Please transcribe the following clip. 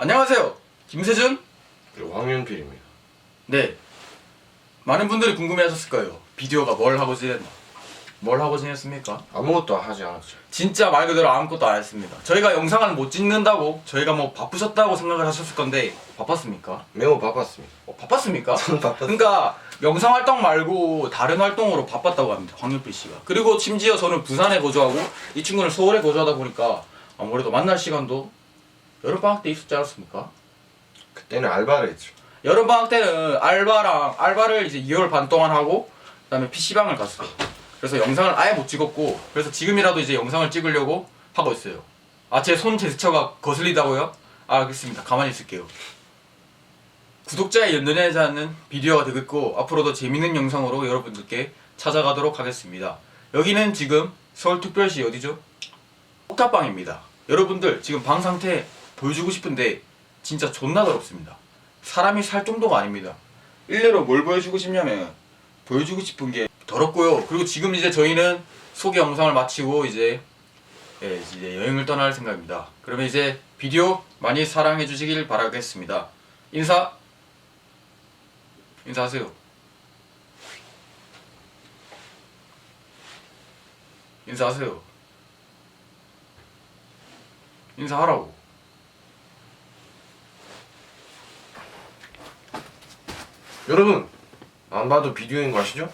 안녕하세요. 김세준? 그리고 황윤필입니다. 네. 많은 분들이 궁금해하셨을 거예요. 비디오가 뭘 하고 지냈나? 뭘 하고 지냈습니까? 아무것도 하지 않았죠. 진짜 말 그대로 아무것도 안 했습니다. 저희가 영상을 못 찍는다고 저희가 뭐 바쁘셨다고 생각을 하셨을 건데 바빴습니까? 매우 바빴습니다. 어, 바빴습니까? 바빴어요. 그러니까 영상 활동 말고 다른 활동으로 바빴다고 합니다. 황윤필 씨가. 그리고 심지어 저는 부산에 거주하고 이 친구는 서울에 거주하다 보니까 아무래도 만날 시간도 여름 방학 때 있었지 않았습니까? 그때는 알바를 했죠. 여름 방학 때는 알바랑 알바를 이제 2개월 반 동안 하고 그다음에 PC방을 갔어요. 그래서 영상을 아예 못 찍었고 그래서 지금이라도 이제 영상을 찍으려고 하고 있어요. 아 제 손 제스처가 거슬리다고요? 아, 알겠습니다. 가만히 있을게요. 구독자의 연연하지 않는 비디오가 되겠고 앞으로도 재밌는 영상으로 여러분들께 찾아가도록 하겠습니다. 여기는 지금 서울특별시 어디죠? 옥탑방입니다. 여러분들 지금 방 상태 보여주고 싶은데 진짜 존나 더럽습니다. 사람이 살 정도가 아닙니다. 일례로 뭘 보여주고 싶냐면 보여주고 싶은 게 더럽고요. 그리고 지금 이제 저희는 소개 영상을 마치고 이제 예, 이제 여행을 떠날 생각입니다. 그러면 이제 비디오 많이 사랑해 주시길 바라겠습니다. 인사 인사하세요. 인사하세요. 인사하라고. 여러분 안 봐도 비디오인 거 아시죠?